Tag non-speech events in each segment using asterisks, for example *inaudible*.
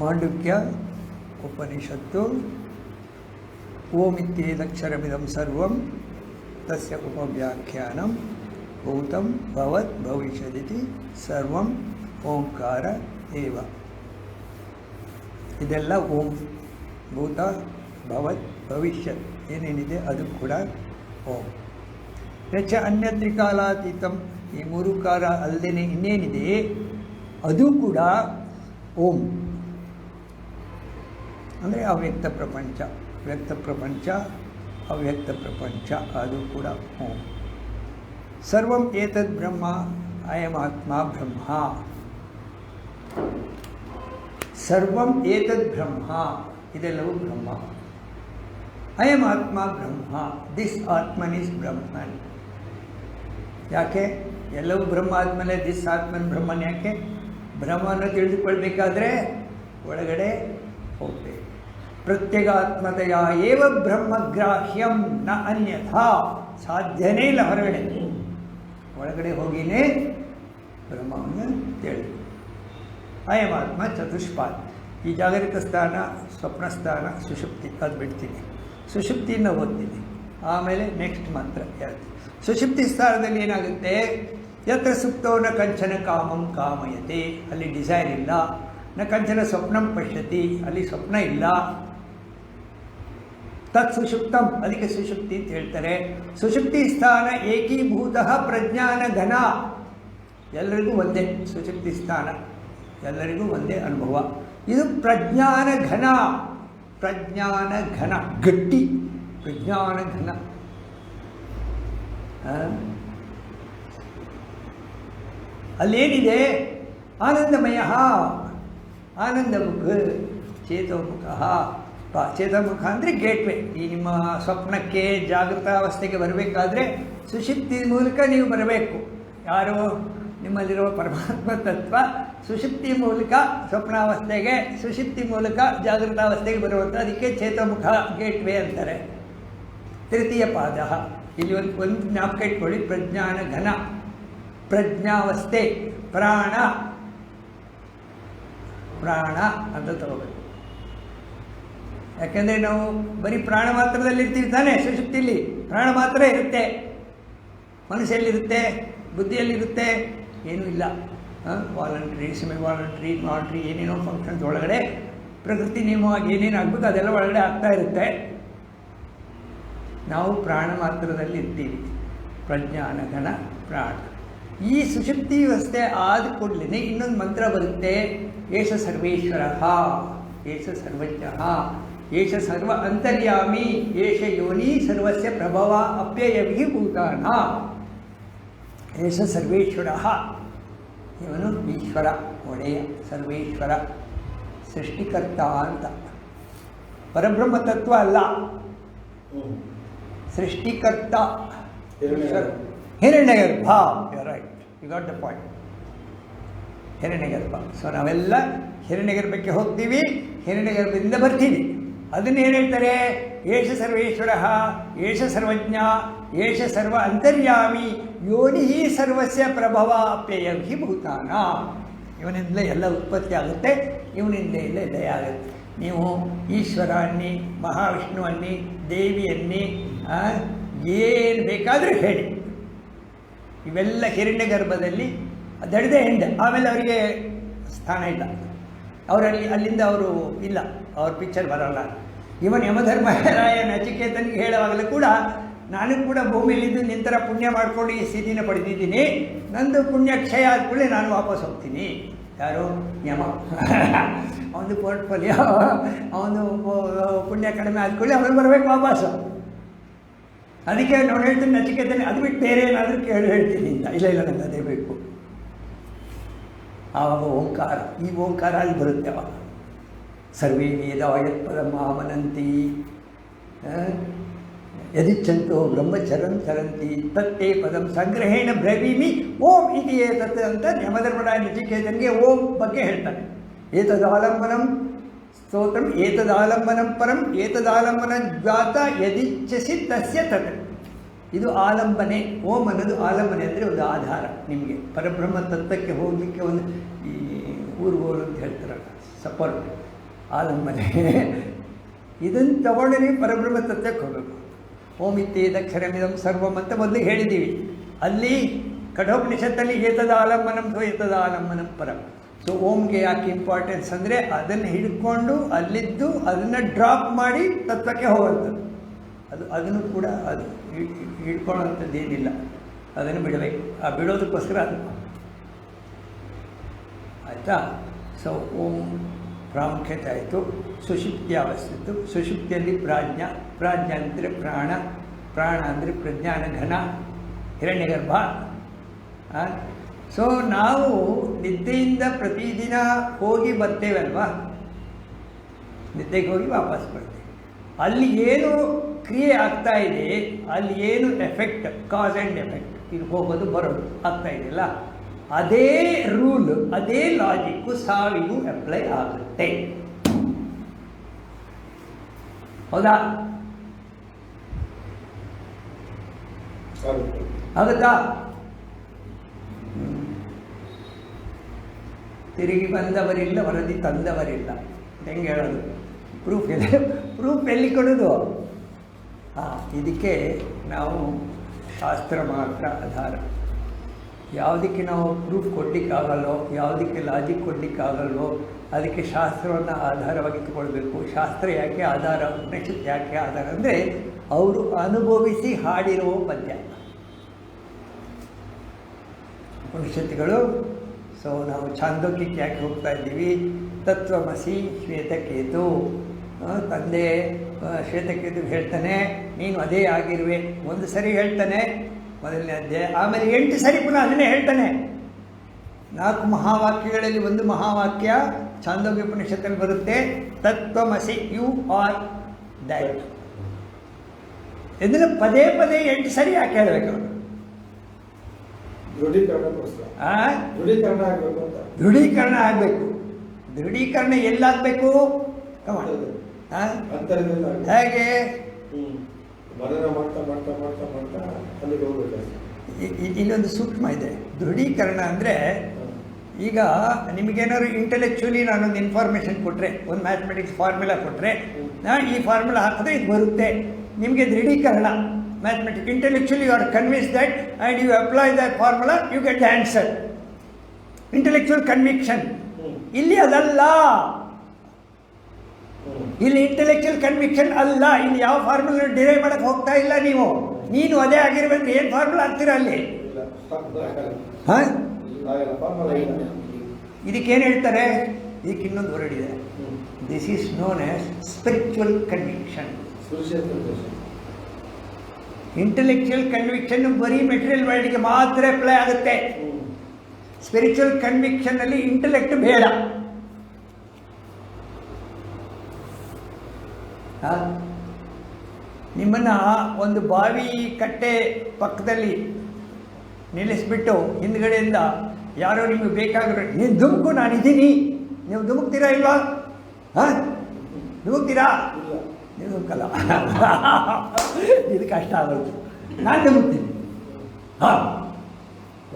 ಮಾಂಡುಕ್ಯ ಉಪನಿಷತ್ತು. ಓಮಿತ್ಯೇದಕ್ಷರಮಿದಂ ಸರ್ವಂ, ತಸ್ಯ ಉಪವ್ಯಾಖ್ಯಾನಂ, ಭೂತಂ ಭವತ್ ಭವಿಷ್ಯದಿತಿ, ಸರ್ವಂ ಓಂಕಾರ ಏವ. ಇದೆಲ್ಲ ಓಂ, ಭೂತ, ಭವತ್ ಭವಿಷ್ಯತ್ ಏನೇನಿದೆ ಅದು ಕೂಡ ಓಂ. ರಚ ಅನ್ಯತ್ರಿಕಾಲಾತೀತಂ, ಈ ಮೂರು ಕಾಲ ಅಲ್ಲದೆ ಇನ್ನೇನಿದೆ ಅದು ಕೂಡ ಓಂ. ಅಂದರೆ ಅವ್ಯಕ್ತ ಪ್ರಪಂಚ, ವ್ಯಕ್ತ ಪ್ರಪಂಚ, ಅವ್ಯಕ್ತ ಪ್ರಪಂಚ, ಅದು ಕೂಡ ಸರ್ವಂ ಏತದ್ ಬ್ರಹ್ಮ ಅಯಮಾತ್ಮ ಬ್ರಹ್ಮ. ಸರ್ವಂ ಏತದ್ ಬ್ರಹ್ಮ, ಇದೆಲ್ಲವೂ ಬ್ರಹ್ಮ. ಅಯಂ ಆತ್ಮ ಬ್ರಹ್ಮ, ದಿಸ್ ಆತ್ಮನ್ ಇಸ್ ಬ್ರಹ್ಮನ್. ಯಾಕೆ? ಎಲ್ಲವೂ ಬ್ರಹ್ಮ ಆದಮೇಲೆ ದಿಸ್ ಆತ್ಮನ್ ಬ್ರಹ್ಮನ್ ಯಾಕೆ? ಬ್ರಹ್ಮನ ತಿಳಿದುಕೊಳ್ಬೇಕಾದ್ರೆ ಒಳಗಡೆ ಹೋಗ್ಬೇಕು. ಪ್ರತ್ಯಗಾತ್ಮತೆಯ ಏವ ಬ್ರಹ್ಮಗ್ರಾಹ್ಯಂ ನ ಅನ್ಯಥಾ ಸಾಧ್ಯನೇ ಇಲ್ಲ ಹೊರಗಡೆ. ಒಳಗಡೆ ಹೋಗಿನೇ ಬ್ರಹ್ಮವನ್ನು ತಿಳಿ ಅಯಮಾತ್ಮ ಚತುಷ್ಪಾದ್ ಈ ಜಾಗರಿಕ ಸ್ಥಾನ, ಸ್ವಪ್ನ ಸ್ಥಾನ, ಸುಷುಪ್ತಿ, ಅದು ಬಿಡ್ತೀನಿ. ಸುಷುಪ್ತಿಯನ್ನು ಓದ್ತೀನಿ. ಆಮೇಲೆ ನೆಕ್ಸ್ಟ್ ಮಂತ್ರ ಹೇಳ್ತೀನಿ. ಸುಷುಪ್ತಿ ಸ್ಥಾನದಲ್ಲಿ ಏನಾಗುತ್ತೆ? ಯತ್ರ ಸುಪ್ತೋ ನ ಕಂಚನ ಕಾಮಂ ಕಾಮಯತೆ. ಅಲ್ಲಿ ಡಿಸೈರ್ ಇಲ್ಲ. ನ ಕಂಚನ ಸ್ವಪ್ನಂ ಪಶ್ಯತಿ. ಅಲ್ಲಿ ಸ್ವಪ್ನ ಇಲ್ಲ. ತತ್ ಸುಷುಪ್ತಂ ಅದಕ್ಕೆ ಸುಷುಪ್ತಿ ಅಂತ ಹೇಳ್ತಾರೆ. ಸುಷುಪ್ತಿ ಸ್ಥಾನ ಏಕೀಭೂತ ಪ್ರಜ್ಞಾನ ಘನ ಎಲ್ಲರಿಗೂ ಒಂದೇ ಸುಷುಪ್ತಿ ಸ್ಥಾನ. ಎಲ್ಲರಿಗೂ ಒಂದೇ ಅನುಭವ. ಇದು ಪ್ರಜ್ಞಾನ ಘನ. ಪ್ರಜ್ಞಾನ ಘನ. ಗಟ್ಟಿ ಪ್ರಜ್ಞಾನ ಘನ? ಅಲ್ಲೇನಿದೆ? ಆನಂದಮಯ. ಆನಂದಮುಖ ಚೇತೋಮುಖ. ಚೇತೋಮುಖ ಅಂದರೆ ಗೇಟ್ವೇ ಈ ನಿಮ್ಮ ಸ್ವಪ್ನಕ್ಕೆ ಜಾಗೃತಾವಸ್ಥೆಗೆ ಬರಬೇಕಾದ್ರೆ ಸುಶಿಪ್ತಿ ಮೂಲಕ ನೀವು ಬರಬೇಕು. ಯಾರು? ನಿಮ್ಮಲ್ಲಿರುವ ಪರಮಾತ್ಮ ತತ್ವ ಸುಶಿಪ್ತಿ ಮೂಲಕ, ಸ್ವಪ್ನಾವಸ್ಥೆಗೆ ಸುಶಿಪ್ತಿ ಮೂಲಕ ಜಾಗೃತಾವಸ್ಥೆಗೆ ಬರುವಂಥ ಅದಕ್ಕೆ ಚೇತಮುಖ ಗೇಟ್ವೇ ಅಂತಾರೆ. ತೃತೀಯ ಪಾದ. ಇಲ್ಲಿ ಒಂದು ಒಂದು ಜ್ಞಾಪಕ ಇಟ್ಕೊಳ್ಳಿ. ಪ್ರಜ್ಞಾನ ಘನ. ಪ್ರಜ್ಞಾವಸ್ಥೆ. ಪ್ರಾಣ. ಪ್ರಾಣ ಅಂತ ತಗೋಬೇಕು. ಯಾಕೆಂದರೆ ನಾವು ಬರೀ ಪ್ರಾಣ ಮಾತ್ರದಲ್ಲಿ ಇರ್ತೀವಿ ತಾನೇ ಸುಶುಪ್ತಿಲಿ ಪ್ರಾಣ ಮಾತ್ರ ಇರುತ್ತೆ. ಮನಸ್ಸಲ್ಲಿರುತ್ತೆ, ಬುದ್ಧಿಯಲ್ಲಿರುತ್ತೆ, ಏನೂ ಇಲ್ಲ. ವಾಲಂಟ್ರಿ ಸೆಮಿ ವಾಲಂಟ್ರಿ ವಾಲಂಟ್ರಿ ಏನೇನೋ ಫಂಕ್ಷನ್ಸ್ ಒಳಗಡೆ ಪ್ರಕೃತಿ ನಿಯಮವಾಗಿ ಏನೇನು ಆಗಬೇಕು ಅದೆಲ್ಲ ಒಳಗಡೆ ಆಗ್ತಾ ಇರುತ್ತೆ. ನಾವು ಪ್ರಾಣ ಮಾತ್ರದಲ್ಲಿ ಇರ್ತೀವಿ ಪ್ರಜ್ಞಾನ, ಘನ, ಪ್ರಾಣ. ಈ ಸುಶಕ್ತಿ ವ್ಯವಸ್ಥೆ ಆದ ಕೂಡಲೇ ಇನ್ನೊಂದು ಮಂತ್ರ ಬರುತ್ತೆ, ಏಷ ಸರ್ವೇಶ್ವರ. ಏಷ ಸರ್ವಜ್ಞ. ಏಷ ಸರ್ವ ಅಂತರ್ಯಾಮಿ ಏಷ ಯೋನಿ ಸರ್ವಸ್ಯ ಪ್ರಭವ ಅಪ್ಯಯವಿ ಭೂತಾನ ಏಷ ಸರ್ವೇಶ್ವರ. ಇವನು ಈಶ್ವರ ಒಡೆಯ ಸರ್ವೇಶ್ವರ ಸೃಷ್ಟಿಕರ್ತ ಅಂತ. ಪರಬ್ರಹ್ಮ ತತ್ವ ಅಲ್ಲ. ಸೃಷ್ಟಿಕರ್ತ. Hiranyagarbha. Right you got the point Hiranyagarbha. So ನಾವೆಲ್ಲ ಹಿರಣ್ಯಗರ್ಭಕ್ಕೆ ಹೋಗ್ತೀವಿ ಹಿರಣ್ಯಗರ್ಭದಿಂದ ಬರ್ತೀವಿ. ಅದನ್ನೇನು ಹೇಳ್ತಾರೆ, ಏಷ ಸರ್ವೇಶ್ವರ, ಏಷ ಸರ್ವಜ್ಞ, ಏಷ ಸರ್ವ ಅಂತರ್ಯಾಮಿ, ಯೋನಿ ಸರ್ವಸ್ಯ ಪ್ರಭವ ಅಪ್ಯಯ ಹಿ ಭೂತಾನ. ಇವನಿಂದಲೇ ಎಲ್ಲ ಉತ್ಪತ್ತಿ ಆಗುತ್ತೆ, ಇವನಿಂದಲೇ ಎಲ್ಲ ಲಯ ಆಗುತ್ತೆ. ನೀವು ಈಶ್ವರ ಅನ್ನಿ, ಮಹಾವಿಷ್ಣು ಅನ್ನಿ, ದೇವಿ ಅನ್ನಿ ಏನು ಬೇಕಾದರೂ ಹೇಳಿ. ಇವೆಲ್ಲ ಹಿರಣ್ಯ ಗರ್ಭದಲ್ಲಿ ದಡದೆ ಹೆಂಡ, ಆಮೇಲೆ ಅವರಿಗೆ ಸ್ಥಾನ ಇಲ್ಲ. ಅವರಲ್ಲಿ ಅಲ್ಲಿಂದ ಅವರು ಇಲ್ಲ, ಅವ್ರ ಪಿಕ್ಚರ್ ಬರಲ್ಲ ಇವನ್ ಯಮಧರ್ಮರಾಯ ನಚಿಕೇತನಿಗೆ ಹೇಳುವಾಗಲೂ ಕೂಡ, ನಾನು ಕೂಡ ಭೂಮಿಯಲ್ಲಿದ್ದು ನಿಂತರ ಪುಣ್ಯ ಮಾಡ್ಕೊಂಡು ಈ ಸ್ಥಿತಿನ ಪಡೆದಿದ್ದೀನಿ. ನಂದು ಪುಣ್ಯ ಕ್ಷಯ ಕೂಡಲೇ ನಾನು ವಾಪಸ್ ಹೋಗ್ತೀನಿ. ಯಾರು? ಯಮ. *laughs* ಅವನು ಪೋರ್ಟ್ಫೋಲಿಯೋ ಅವನು ಪುಣ್ಯ ಕಡಿಮೆ ಆದ ಆದ್ಕೊಳ್ಳಿ ಅವನು ಬರಬೇಕು ವಾಪಸ್ಸು ಅದಕ್ಕೆ ನಾವು ಹೇಳ್ತೀನಿ ನಚಿಕೇತನೆ ಅದು ಬಿಟ್ಟು ಬೇರೆ ಏನಾದರೂ ಕೇಳಿ ಹೇಳ್ತೀನಿ ಇಲ್ಲ ಇಲ್ಲ ನನಗೆ ಅದೇ ಬೇಕು. ಆವಾಗ ಓಂಕಾರ ಈ ಓಂಕಾರ ಅಲ್ಲಿ ಬರುತ್ತೆ ಅವಾಗ ಸರ್ವೇ ವೇದ ಯತ್ಪದ ಮಾಮನಂತಿ ಯದಿಚ್ಛಂತೋ ಬ್ರಹ್ಮಚರಂ ಚರಂತಿ ತತ್ತೇ ಪದಂ ಸಂಗ್ರಹೇಣ ಬ್ರವೀಮಿ ಓಂ ಇದು ಏತತ್ ಅಂತ ಯಮಧರ್ಮರಾಯ ನಚಿಕೇತನಿಗೆ ಓಂ ಬಗ್ಗೆ ಹೇಳ್ತಾನೆ ಏತದಾಲಂಬನಂ ಸ್ತೋತ್ರಂ ಏತದಾಲಂಬನಂ ಪರಂ ಏತದಾಲಂಬನ ಜಾತ ಯದಿಚ್ಛಸಿ ತಸ್ಯ ತತ್ ಇದು ಆಲಂಬನೆ ಓಂ ಅನ್ನೋದು ಆಲಂಬನೆ ಅಂದರೆ ಒಂದು ಆಧಾರ ನಿಮಗೆ. ಪರಬ್ರಹ್ಮ ತತ್ವಕ್ಕೆ ಹೋಗಲಿಕ್ಕೆ ಒಂದು ಈ ಊರುಗೋಲು ಅಂತ ಹೇಳ್ತಾರಲ್ಲ, ಸಪೋರ್ಟ್, ಆಲಂಬನೆ. ಇದನ್ನು ತಗೊಂಡು ನೀವು ಪರಬ್ರಹ್ಮ ತತ್ವಕ್ಕೆ ಹೋಗಬೇಕು. ಓಂ ಇತ್ಯೇದಕ್ಷರಮಿದಂ ಸರ್ವಂ ಅಂತ ಮೊದಲು ಹೇಳಿದ್ದೀವಿ. ಅಲ್ಲಿ ಕಠೋಪನಿಷತ್ತಲ್ಲಿ ಏತದ ಆಲಂಬನಂ ಸೊ ಏತದ ಆಲಂಬನಂ ಪರಂ. ಸೊ ಓಂಗೆ ಯಾಕೆ ಇಂಪಾರ್ಟೆನ್ಸ್ ಅಂದರೆ ಅದನ್ನು ಹಿಡ್ಕೊಂಡು ಅಲ್ಲಿದ್ದು ಅದನ್ನು ಡ್ರಾಪ್ ಮಾಡಿ ತತ್ವಕ್ಕೆ ಹೋಗುವಂಥದ್ದು ಅದು, ಅದನ್ನು ಕೂಡ ಅದು. ಹಿ- ಹಿ- ಹಿಡ್ಕೊಳ್ಳೋಂಥದ್ದು ಏನಿಲ್ಲ ಅದನ್ನು ಬಿಡಬೇಕು ಆ ಬಿಡೋದಕ್ಕೋಸ್ಕರ ಅದು. ಆಯಿತಾ? ಸೊ ಓಂ ಪ್ರಾಮುಖ್ಯತೆ ಆಯಿತು ಸುಷುಪ್ತಿ ಅವಸ್ಥಿತ್ತು ಸುಷುಪ್ತಿಯಲ್ಲಿ ಪ್ರಾಜ್ಞ. ಪ್ರಾಜ್ಞ ಅಂದರೆ ಪ್ರಾಣ. ಪ್ರಾಣ ಅಂದರೆ ಪ್ರಜ್ಞಾನ, ಘನ. ಹಿರಣ್ಯಗರ್ಭ. ಸೊ ನಾವು ನಿದ್ದೆಯಿಂದ ಪ್ರತಿದಿನ ಹೋಗಿ ಬರ್ತೇವಲ್ವಾ? ನಿದ್ದೆಗೆ ಹೋಗಿ ವಾಪಸ್ ಬರ್ತೀವಿ. ಅಲ್ಲಿ ಏನು ಕ್ರಿಯೆ ಆಗ್ತಾ ಇದೆ, ಅಲ್ಲಿ ಏನು ಎಫೆಕ್ಟ್ ಕಾಸ್ ಆ್ಯಂಡ್ ಎಫೆಕ್ಟ್ ಇದು ಹೋಗೋದು ಬರೋದು ಆಗ್ತಾ ಇದೆಯಲ್ಲ ಅದೇ ರೂಲ್ ಅದೇ ಲಾಜಿಕ್ಕು ಸಾವಿಗೂ ಅಪ್ಲೈ ಆಗುತ್ತೆ. ಹೌದಾ? ಆಗುತ್ತೆ. ತಿರುಗಿ ಬಂದವರಿಲ್ಲ, ವರದಿ ತಂದವರಿಲ್ಲ. ಹೆಂಗೆ ಹೇಳೋದು? ಪ್ರೂಫ್ ಎಲ್ಲಿ ಪ್ರೂಫ್ ಎಲ್ಲಿ ಕೊಡೋದು? ಇದಕ್ಕೆ ನಾವು ಶಾಸ್ತ್ರ ಮಾತ್ರ ಆಧಾರ. ಯಾವುದಕ್ಕೆ ನಾವು ಪ್ರೂಫ್ ಕೊಡಲಿಕ್ಕಾಗಲ್ಲೋ ಯಾವುದಕ್ಕೆ ಲಾಜಿಕ್ ಕೊಡಲಿಕ್ಕಾಗಲ್ವೋ, ಅದಕ್ಕೆ ಶಾಸ್ತ್ರವನ್ನು ಆಧಾರವಾಗಿ ತಗೊಳ್ಬೇಕು ಶಾಸ್ತ್ರ ಯಾಕೆ ಆಧಾರ, ಉಪನಿಷತ್ ಯಾಕೆ ಆಧಾರ ಅಂದರೆ ಅವರು ಅನುಭವಿಸಿ ಹಾಡಿರುವ ಪದ್ಯ. ಉಪನಿಷತ್ತುಗಳು ಸೊ ನಾವು ಛಾಂದೋಕ್ಯಕ್ಕೆ ಯಾಕೆ ಹೋಗ್ತಾ ಇದ್ದೀವಿ? ತತ್ವಮಸಿ ಶ್ವೇತಕೇತು. ತಂದೆ ಶ್ವೇತಕೇತು ಹೇಳ್ತಾನೆ ನೀನು ಅದೇ ಆಗಿರುವೆ. ಒಂದು ಸರಿ ಹೇಳ್ತಾನೆ ಮೊದಲನೇ ಅಧ್ಯಾಯ. ಆಮೇಲೆ ಎಂಟು ಸರಿ ಪುನಃ ಅದನ್ನೇ ಹೇಳ್ತಾನೆ. ನಾಲ್ಕು ಮಹಾವಾಕ್ಯಗಳಲ್ಲಿ ಒಂದು ಮಹಾವಾಕ್ಯ ಚಾಂದೋಗ್ಯ ಉಪನಿಷತ್ತಲ್ಲಿ ಬರುತ್ತೆ ತತ್ವಮಸಿ ಯು ಆರ್ ದಯಟ್. ಇದನ್ನು ಪದೇ ಪದೇ ಎಂಟು ಸರಿ ಯಾಕೆ ಹೇಳಬೇಕು? ಅವನು ಆ? ದೃಢೀಕರಣ ಆಗಬೇಕು ದೃಢೀಕರಣ ಆಗಬೇಕು. ದೃಢೀಕರಣ ಎಲ್ಲಾಗಬೇಕು. ಹೇಗೆ? ಇನ್ನೊಂದು ಇಲ್ಲೊಂದು ಸೂಕ್ಷ್ಮ ಇದೆ. ದೃಢೀಕರಣ ಅಂದರೆ ಈಗ ನಿಮಗೇನಾದ್ರು ಇಂಟೆಲೆಕ್ಚುಲಿ ನಾನೊಂದು ಇನ್ಫಾರ್ಮೇಷನ್ ಕೊಟ್ಟರೆ ಒಂದು ಮ್ಯಾಥಮೆಟಿಕ್ಸ್ ಫಾರ್ಮುಲಾ ಕೊಟ್ಟರೆ ನಾನು ಈ ಫಾರ್ಮುಲಾ ಹಾಕಿದ್ರೆ ಇದು ಬರುತ್ತೆ. ನಿಮಗೆ ದೃಢೀಕರಣ. Mathematic intellectually you are convince that and you apply that formula you get the answer intellectual conviction ಇಲ್ಲಿ ಅದಲ್ಲ. ಇಲ್ಲಿ ಇಂಟೆಲೆಕ್ಚುಯಲ್ ಕನ್ವಿಕ್ಷನ್ ಅಲ್ಲ. ಇಲ್ಲಿ ಯಾವ ಫಾರ್ಮುಲಾ ಡಿರೈವ್ ಮಾಡಕ್ಕೆ ಹೋಗ್ತಾ ಇಲ್ಲ ನೀವು. ನೀನು ಅದೇ ಆಗಿರ್ಬೇಕು. ಏನು ಫಾರ್ಮುಲಾ ಆಗ್ತೀರಾ ಅಲ್ಲಿ? ಹಾಂ? ಇದಕ್ಕೇನು ಹೇಳ್ತಾರೆ? ಇದಕ್ಕೆ ಇನ್ನೊಂದು ಹೊರಡಿದೆ. This is known as spiritual conviction. Intellectual conviction ಬರೀ ಮೆಟೀರಿಯಲ್ ವರ್ಲ್ಡ್ಗೆ ಮಾತ್ರ ಅಪ್ಲೈ ಆಗುತ್ತೆ. ಸ್ಪಿರಿಚುವಲ್ ಕನ್ವಿಕ್ಷನ್ನಲ್ಲಿ ಇಂಟೆಲೆಕ್ಟ್ ಬೇಡ ಆ? ನಿಮ್ಮನ್ನ ಒಂದು ಬಾವಿ ಕಟ್ಟೆ ಪಕ್ಕದಲ್ಲಿ ನಿಲ್ಲಿಸ್ಬಿಟ್ಟು ಹಿಂದ್ಗಡೆಯಿಂದ ಯಾರೋ ನಿಮಗೆ ಬೇಕಾಗಿರೋ ನೀನು ಧುಮುಕು ನಾನಿದ್ದೀನಿ ನೀವು ಧುಮುಕ್ತೀರಾ ಇಲ್ವಾ? ಹಾಂ? ಧುಮುಕ್ತೀರಾ? ನೀವು ಧುಮುಕಲ್ಲ. *laughs* ಇದು ಕಷ್ಟ ಆಗೋದು ನಾನು ಧುಮುಕ್ತೀನಿ. ಹಾಂ?